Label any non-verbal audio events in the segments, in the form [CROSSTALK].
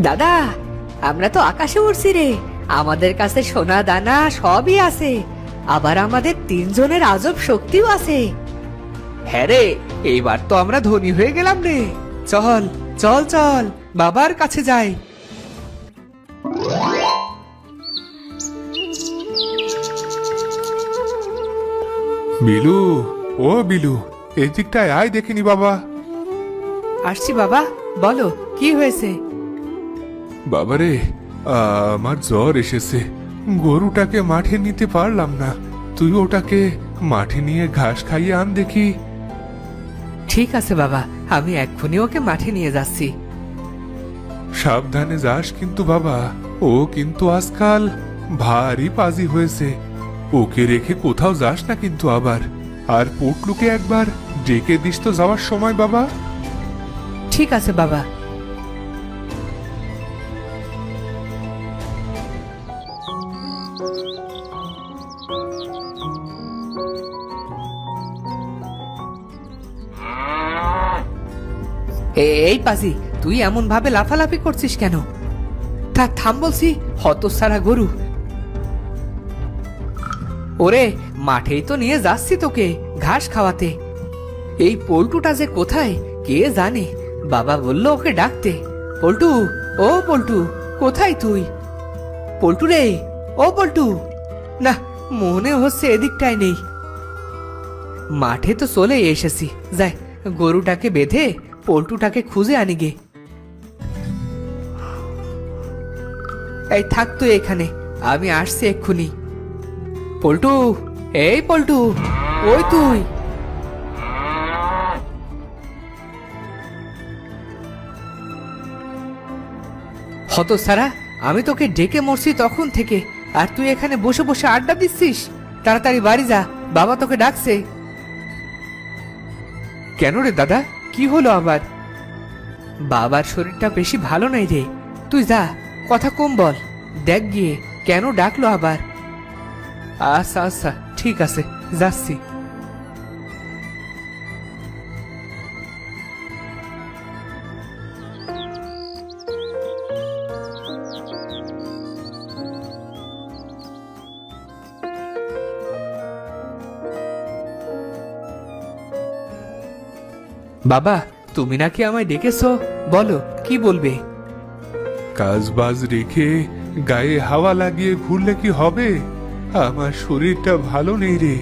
দাদা আমরা তো আকাশে উড়ছি রে। আমাদের কাছে সোনা দানা সবই আছে। আবার আমাদের তিনজনের আজব শক্তিও আছে। হ্যাঁ রে এইবার তো আমরা ধনী হয়ে গেলাম রে। চল চল চল বাবার কাছে যাই। বিলু ও বিলু এই দিকটায় আয় দেখিনি বাবা। আসছি বাবা বলো কি হয়েছে? বাবারে আমার জ্বর এসেছে। গরুটাকে মাঠে নিতে পারলাম না। তুই ওটাকে মাঠে নিয়ে ঘাস খাইয়ে আন দেখি। ঠিক আছে বাবা আমি এক্ষুনি ওকে মাঠে নিয়ে যাচ্ছি। সাবধানে যাস কিন্তু বাবা ও কিন্তু আজকাল ভারী পাজি হয়েছে। ওকে রেখে কোথাও যাস না কিন্তু আবার। আর পটলুকে একবার ডেকে দিস তো যাওয়ার সময় বাবা। ঠিক আছে বাবা। এই পাজি, তুই এমন ভাবে লাফালাফি করছিস কেন? তা থাম বলছি, হতসারা গরু। ওরে, মাঠেই তো নিয়ে যাচ্ছি তোকে, ঘাস খাওয়াতে। এই পল্টুটা যে কোথায়, কে জানে? বাবা বলল ওকে ডাকতে। পল্টু, ও পল্টু, কোথায় তুই? পল্টু রে ও পল্টু না, মনে হচ্ছে এদিকটায় নেই। মাঠে তো চলে এসেছি, যাই, গরুটাকে বেঁধে পল্টুটাকে খুঁজে আনি গে। এই থাক তুই এখানে, আমি আসছি এক্ষুনি। পল্টু, এই পল্টু, ওই তুই। হত সারা আমি তোকে ডেকে মরছি তখন থেকে। আর তুই এখানে বসে বসে আড্ডা দিচ্ছিস? তাড়াতাড়ি বাড়ি যা বাবা তোকে ডাকছে। কেন রে দাদা? কি হলো আবার? বাবার শরীরটা বেশি ভালো নাই রে। তুই যা কথা কম বল। দেখ গিয়ে কেন ডাকলো আবার? আচ্ছা আচ্ছা ঠিক আছে যাচ্ছি। বাবা তুমি নাকি আমায় ডেকেছো? বলো কি বলবে? কাজ বাজ রেখে গায়ে হাওয়া লাগিয়ে ঘুরলে কি হবে? আমার শরীরটা ভালো নেই রে।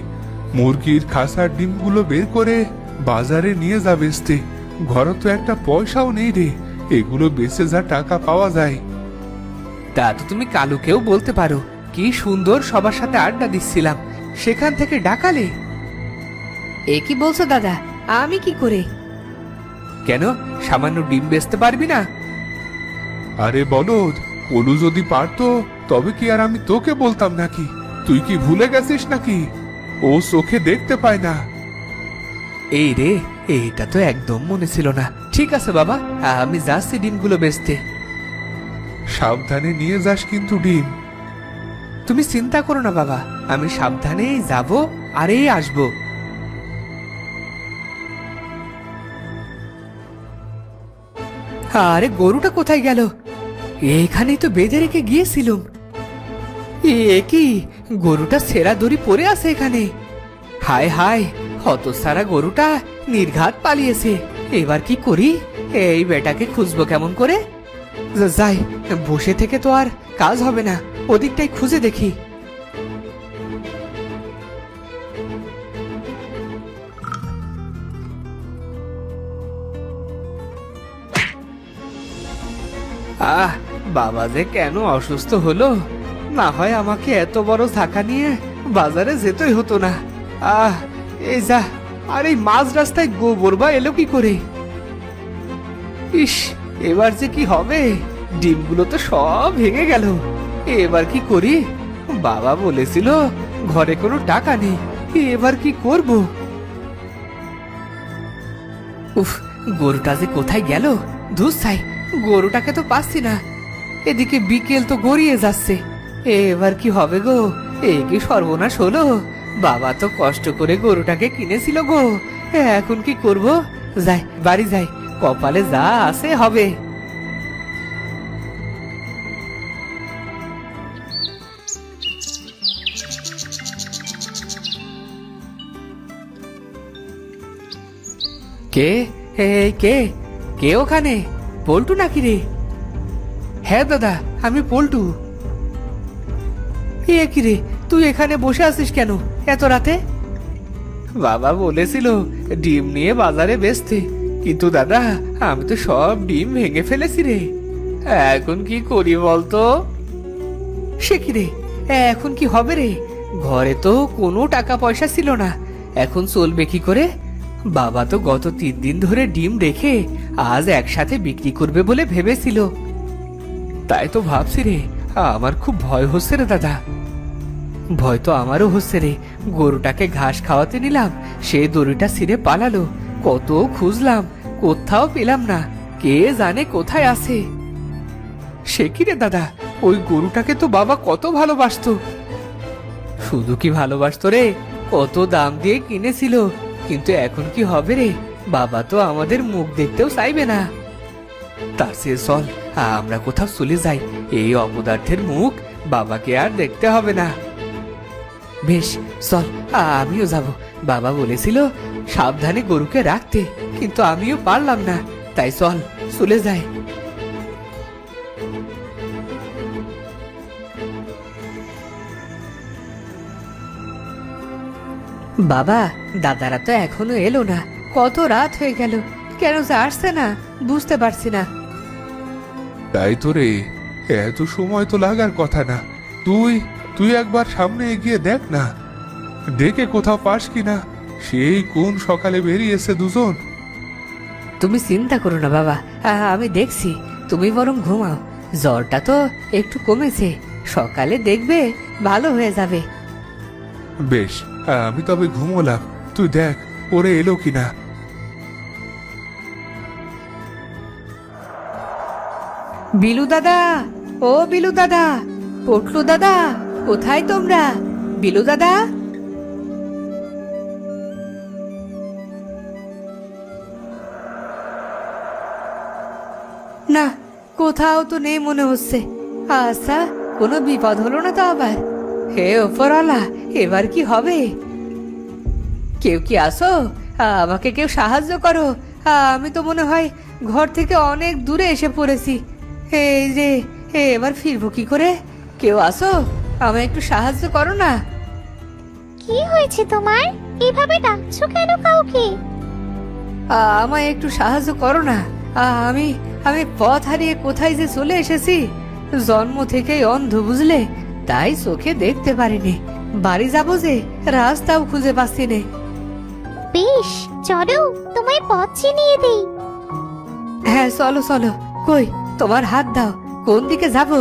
মুরগির খাসার ডিমগুলো বের করে বাজারে নিয়ে যাবে বেচতে। ঘরে তো একটা পয়সাও নেই রে। এগুলো বেচে যা টাকা পাওয়া যায়। তা তো তুমি কালুকেও বলতে পারো। কি সুন্দর সবার সাথে আড্ডা দিচ্ছিলাম। সেখান থেকে ডাকালে? এ কি বলছো দাদা? আমি কি করে? কেন? সামান্য ডিম বেচতে পারবি না? আরে বলদ কলু যদি পারতো তবে কি আর আমি তোকে বলতাম নাকি? তুই কি ভুলে গেছিস নাকি? ও চোখে দেখতে পায় না। এই রে এইটা তো একদম মনে ছিল না। ঠিক আছে বাবা আমি যাচ্ছি ডিমগুলো বেচতে। সাবধানে নিয়ে যাস কিন্তু ডিম। তুমি চিন্তা করো না বাবা আমি সাবধানেই যাব আর এই আসব। আরে গরুটা কোথায় গেল? এখানেই তো বেঁধে রেখে গিয়েছিলুম। এ কি? গরুটা সেরা দড়ি পড়ে আছে এখানে। হায় হায় হত সারা গরুটা নির্ঘাত পালিয়েছে। এবার কি করি? এই বেটাকে খুঁজবো কেমন করে? যাই, বসে থেকে তো আর কাজ হবে না। ওদিকটাই খুঁজে দেখি। আহ, বাবা যে কেন অসুস্থ হলো? না হয় আমাকে এত বড় থাকা নিয়ে বাজারে যেতেই হতো না। আহ, এই যা, আর এই মাঝ রাস্তায় গোবর বা এলো কি করে? ইস, এবার যে কি হবে? ডিমগুলো তো সব ভেঙে গেল। এবার কি করি? বাবা বলেছিল ঘরে কোনো টাকা নেই, এবার কি করব? উফ, গরুটা যে কোথায় গেল? ধুস গরুটাকে তো পাচ্ছি না। এদিকে বিকেল তো গড়িয়ে যাচ্ছে। এবার কি হবে গো? এ কি সর্বনাশ হলো? বাবা তো কষ্ট করে গরুটাকে কিনেছিল গো। এখন কি করব? যাই, বাড়ি যাই। কপালে যা আছে হবে। কে? কে? কে ওখানে? পল্টু নাকি রে? হ্যাঁ দাদা, আমি পল্টু। এ কি রে, তুই এখানে বসে আছিস কেন এত রাতে? বাবা বলেছিল ডিম নিয়ে বাজারে বেচতে, কিন্তু দাদা, আমি তো সব ডিম ভেঙে ফেলেছি রে। এখন কি করি বলতো? সে কি রে, এখন কি হবে রে? ঘরে তো কোনো টাকা পয়সা ছিল না, এখন চলবে কি করে? বাবা তো গত তিন দিন ধরে ডিম রেখে আজ একসাথে বিক্রি করবে বলে ভেবেছিল। তাই তো ভাবছি রে, আমার খুব ভয় হচ্ছে রে দাদা। ভয় তো আমারও হচ্ছে রে, গরুটাকে ঘাস খাওয়াতে নিলাম, সে দড়িটা ছিঁড়ে পালালো, কত খুঁজলাম, কোথাও পেলাম না, কে জানে কোথায় আছে। সে কি রে দাদা, ওই গরুটাকে তো বাবা কত ভালোবাসতো। শুধু কি ভালোবাসতো রে, কত দাম দিয়ে কিনেছিল, কিন্তু এখন কি হবে রে? বাবা তো আমাদের মুখ দেখতেও চাইবে না। তার সে চল, আমরা কোথাও চলে যাই। এই অপদার্থের মুখ বাবাকে আর দেখতে হবে না। বেশ, চল, আমিও যাব। বাবা বলেছিল সাবধানে গরুকে রাখতে, কিন্তু আমিও পারলাম না। তাই চল, চলে যাই। বাবা, দাদারা তো এখনও এলো না। কত রাত হয়ে গেল। কেন যে আসছে না বুঝতে পারছি না। তাই তো রে এত সময় তো লাগার কথা না। তুই তুই একবার সামনে এগিয়ে দেখ না। ডেকে কোথাও পাস কিনা সেই কোন সকালে বেরিয়েছে দুজন। তুমি চিন্তা করো না বাবা আমি দেখছি তুমি বরং ঘুমাও। জ্বরটা তো একটু কমেছে সকালে দেখবে ভালো হয়ে যাবে। বেশ আমি তবে ঘুমোলাম। তুই দেখ ওরে এলো কিনা। বিলু দাদা, ও বিলু দাদা, পটলু দাদা, কোথায় তোমরা? বিলু দাদা? না, কোথাও তো নেই মনে হচ্ছে। আচ্ছা কোনো বিপদ হলো না তো আবার? হে ওপরওয়ালা, এবার কি হবে? কেউ কি আসো? আমাকে কেউ সাহায্য করো। আমি তো মনে হয় ঘর থেকে অনেক দূরে এসে পড়েছি। এই যে এ, এবার ফিরবো কি করে? কেউ আসো আমায় একটু সাহায্য করো না। কি হয়েছে তোমার? এভাবে ডাকছো কেন কাউকে? আমায় একটু সাহায্য করো না। আমি আমি পথ হারিয়ে কোথায় যে চলে এসেছি? জন্ম থেকেই অন্ধ বুঝলে তাই চোখে দেখতে পারিনি। বাড়ি যাব যে রাস্তাও খুঁজে পাচ্ছি নে। বেশ চলো তোমায় পথ চিনিয়ে দেই। হ্যাঁ চলো চলো কই? তোমার হাত দাও। কোন দিকে যাব? [LAUGHS]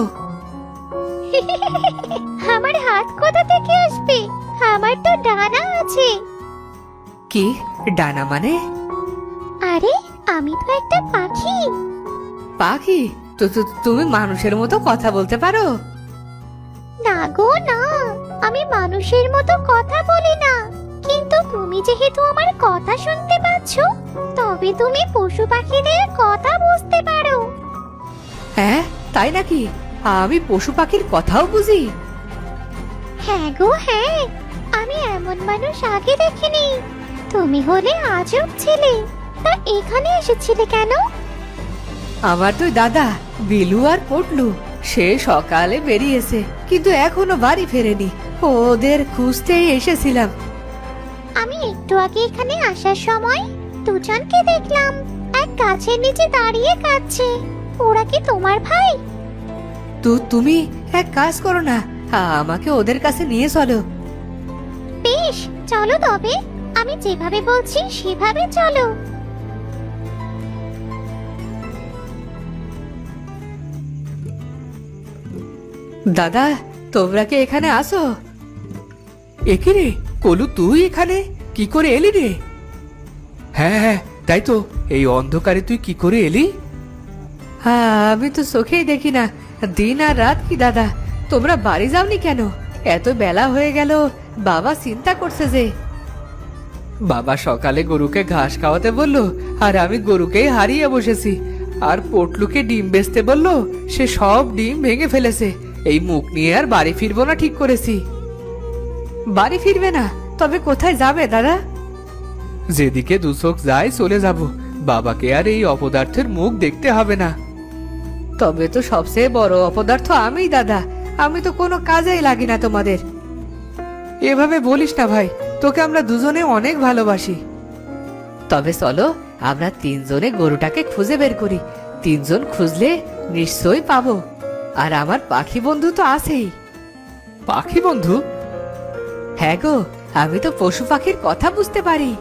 আমার হাত কোথা থেকে আসবে? আমার তো ডানা আছে। কি? ডানা মানে? আরে আমি তো একটা পাখি। পাখি? তো তুমি মানুষের মতো কথা বলতে পারো? না গো না। আমি মানুষের মতো কথা বলি না। কিন্তু তুমি যেহেতু আমার কথা শুনতে পাচ্ছ তবে তুমি পশু পাখিদের কথা বুঝতে পারো। হ্যাঁ তাই নাকি? আমি পশু পাখির কথাও বুঝি। হ্যাঁ গো হ্যাঁ। আমি এমন মানুষ আগে দেখিনি। তুমি হলে আজব ছেলে তা এখানে এসেছিলে কেন? আমার তো দাদা বিলু আর পটলু সে সকালে বেরিয়েছে কিন্তু এখনও বাড়ি ফেরেনি। ওদের খুঁজতেই এসেছিলাম। আমি একটু আগে এখানে আসার সময় দুজনকে দেখলাম। এক গাছের নিচে দাঁড়িয়ে কাঁদছে। ওরা কি তোমার ভাই? তো তুমি এক কাজ করো না আমাকে ওদের কাছে নিয়ে চলো। বেশ চলো তবে। আমি যেভাবে বলছি সেভাবে চলো। দাদা তোমরা কি এখানে আসো একে রে কলু তুই এখানে? কি করে এলি রে? হ্যাঁ হ্যাঁ তাই তো এই অন্ধকারে তুই কি করে এলি? আমি তো চোখেই দেখি না। দিন আর রাত কি দাদা? তোমরা বাড়ি যাওনি কেন? এত বেলা হয়ে গেল বাবা চিন্তা করছে যে। বাবা সকালে গরুকে ঘাস খাওয়াতে বলল আর আমি গরুকেই হারিয়ে বসেছি। আর পটলুকে ডিম বেচতে বলল সে সব ডিম ভেঙে ফেলেছে। এই মুখ নিয়ে আর বাড়ি ফিরবো না ঠিক করেছি। বাড়ি ফিরবে না? তবে কোথায় যাবে দাদা? যেদিকে দু চোখ যায় চলে যাব। বাবাকে আর এই অপদার্থের মুখ দেখতে হবে না। তবে তো সবচেয়ে বড় অপদার্থ আমিই দাদা। আমি তো কোনো কাজেই লাগি না তোমাদের। এভাবে বলিস না ভাই তোকে আমরা দুজনে অনেক ভালোবাসি। তবে চলো আমরা তিনজনে গরুটাকে খুঁজে বের করি। তিনজন খুঁজলে নিশ্চয়ই পাবো। আর আমার পাখি বন্ধু তো আছেই। পাখি বন্ধু? হ্যাঁ গো আমি তো পশু পাখির কথা বুঝতে পারি।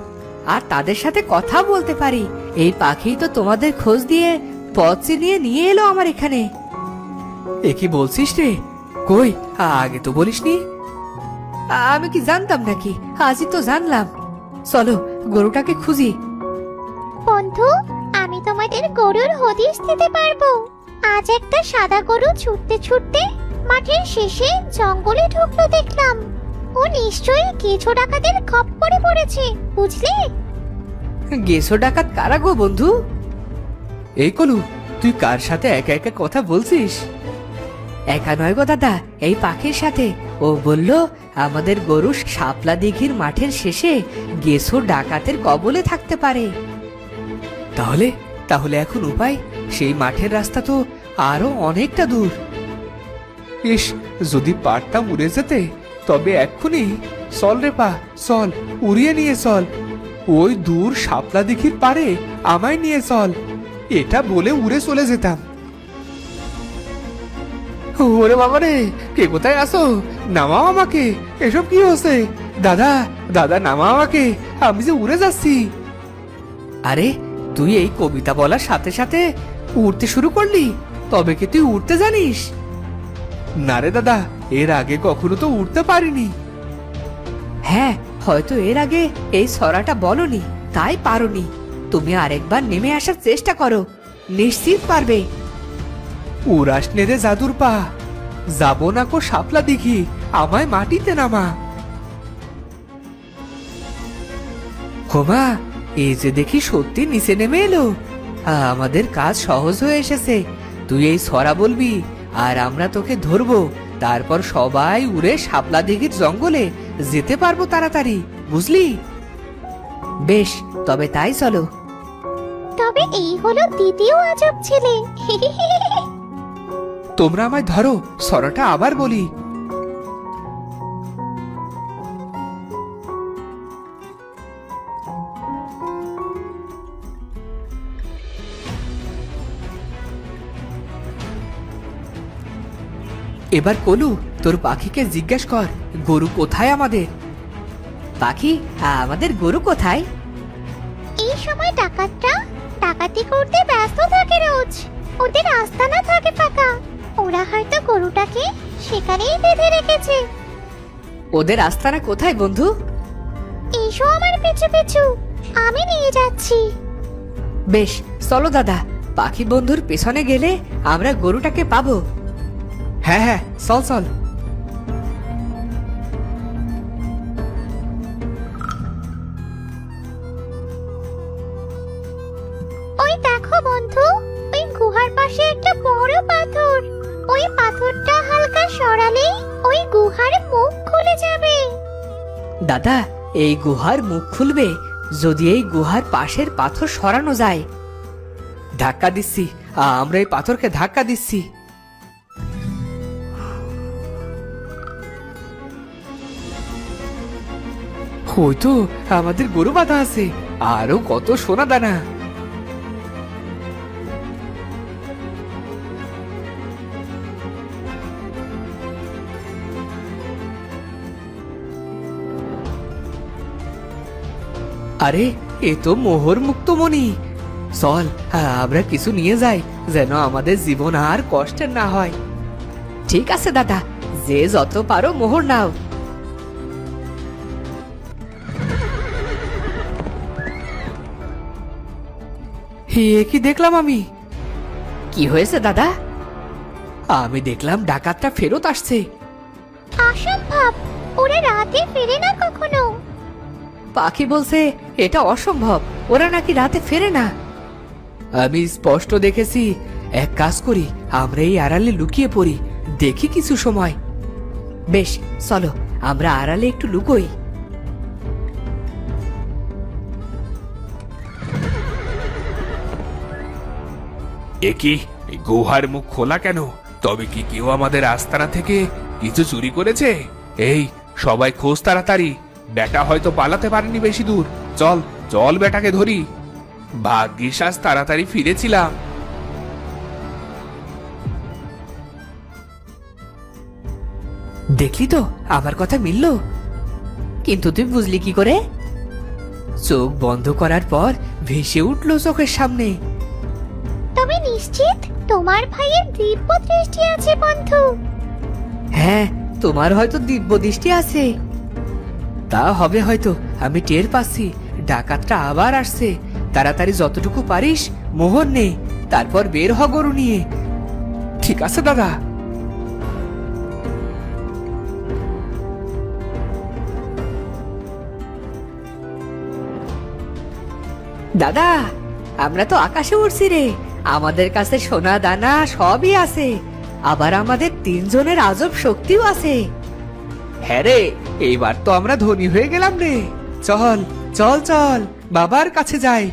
আর তাদের সাথে কথা বলতে পারি। এই পাখি তো তোমাদের খোঁজ দিয়ে পথ চিনিয়ে নিয়ে এলো আমার এখানে। এ কি বলছিস রে? কই? আগে তো বলিসনি। আমি কি জানতাম নাকি? আজই তো জানলাম। চলো গরুটাকে খুঁজি। বন্ধু আমি তোমাদের গরুর হদিশ দিতে পারব। আজ একটা সাদা গরু ছুটতে ছুটতে মাঠের শেষে জঙ্গলে ঢুকলো দেখলাম। ও নিশ্চয়ই কিছু ডাকাতের খপ্পরে পড়েছে বুঝলে? গেছো ডাকাত কারা গো বন্ধু? এই কলু তুই কার সাথে একা একা কথা বলছিস? একা নয় গো দাদা এই পাখির সাথে। ও বলল আমাদের গরু শাপলা দিঘির মাঠের শেষে গেছো ডাকাতের কবলে থাকতে পারে। তাহলে তাহলে এখন উপায়? সেই মাঠের রাস্তা তো আরও অনেকটা দূর। ইস যদি পারতাম উড়ে যেতে তবে এক্ষুনি চল রে পা চল উড়িয়ে নিয়ে চল। ওই দূর শাপলা দিঘির পারে আমায় নিয়ে চল। এটা বলে উড়ে চলে যেতাম। ওরে বাবা রে কে কোথায় আসো নামাও আমাকে, এসব কি হচ্ছে? দাদা দাদা, নামাও আমাকে, আমি যে উড়ে যাচ্ছি। আরে, তুই এই কবিতা বলার সাথে সাথে উড়তে শুরু করলি, তবে কি তুই উড়তে জানিস? না রে দাদা, এর আগে কখনো তো উঠতে পারিনি। হ্যাঁ হয়তো এর আগে এই ছড়াটা বলনি, তাই পারোনি। তুমি আরেকবার নেমে আসার চেষ্টা করো। নিশ্চিত পারবে। উড়াস জাদুর পা। যাব না কো শাপলা দেখি আমায় মাটিতে নামা। হোমা এই যে দেখি সত্যি নিচে নেমে এলো। আমাদের কাজ সহজ হয়ে এসেছে। তুই এই ছড়া বলবি, আর আমরা তোকে ধরবো। তারপর সবাই উড়ে শাপলা দিঘির জঙ্গলে যেতে পারব তাড়াতাড়ি, বুঝলি? বেশ, তবে তাই চলো। তবে এই হলো দ্বিতীয় আজব ছেলে। তোমরা আমায় ধরো সরাটা আবার বলি। এবার কলু তোর পাখিকে জিজ্ঞেস কর গরু কোথায় আমাদের? পাখি আমাদের গরু কোথায়? এই সময় ডাকাতরা ডাকাতি করতে ব্যস্ত থাকে রোজ। ওদের আস্তানা থাকে ফাঁকা। ওরা হয়তো গরুটাকে সেখানেই বেঁধে রেখেছে। ওদের আস্তানা কোথায় বন্ধু? এসো আমার পিছু পিছু। আমি নিয়ে যাচ্ছি। বেশ চলো দাদা। পাখি বন্ধুর পেছনে গেলে আমরা গরুটাকে পাবো। হ্যাঁ হ্যাঁ চল চল। সরালেই ওই গুহার মুখ খুলে যাবে। দাদা, এই গুহার মুখ খুলবে যদি এই গুহার পাশের পাথর সরানো যায়। ধাক্কা দিচ্ছি। আমরা এই পাথরকে ধাক্কা দিচ্ছি। ওই তো, আমাদের গরু বাঁধা আছে। আরও কত সোনা দানা। আরে এ তো মোহর মুক্ত মনি চল আমরা কিছু নিয়ে যাই যেন আমাদের জীবন আর কষ্টের না হয়। ঠিক আছে দাদা যে যত পারো মোহর নাও। হে কি দেখলাম আমি? কি হয়েছে দাদা? আমি দেখলাম ডাকাতটা ফেরত আসছে। অসম্ভব ওরা রাতে ফেরে না কখনো? পাখি বলছে এটা অসম্ভব। ওরা নাকি রাতে ফেরে না? আমি স্পষ্ট দেখেছি। এক কাজ করি আমরা এই আড়ালে লুকিয়ে পড়ি দেখি কিছু সময়। বেশ চলো আমরা আড়ালে একটু লুকোই। একি গুহার মুখ খোলা কেন? তবে কি কেউ আমাদের আস্তানা থেকে কিছু চুরি করেছে? এই সবাই খোঁজ তাড়াতাড়ি। বেটা হয়তো পালাতে পারেনি বেশি দূর। চল চল বেটাকে ধরি। ভাগ্যিস আজ তাড়াতাড়ি ফিরেছিলাম। দেখলি তো আমার কথা মিলল? কিন্তু তুই বুঝলি কি করে? চোখ বন্ধ করার পর ভেসে উঠল চোখের সামনে। তবে নিশ্চিত তোমার ভাইয়ের দিব্য দৃষ্টি আছে বন্ধু। হ্যাঁ তোমার হয়তো দিব্য দৃষ্টি আছে। তা হবে হয়তো, আমি টের পাচ্ছি। ডাকাতটা আবার আসছে। তাড়াতাড়ি যতটুকু পারিস, মোহর নে, তারপর বের হ গরু নিয়ে। ঠিক আছে, দাদা। দাদা, আমরা তো আকাশে উড়ছি রে। আমাদের কাছে সোনা, দানা সবই আছে। আবার আমাদের তিনজনের আজব শক্তিও আছে। হ্যাঁ রে, এইবার তো আমরা ধনী হয়ে গেলাম রে। চল চল চল, বাবার কাছে যাই।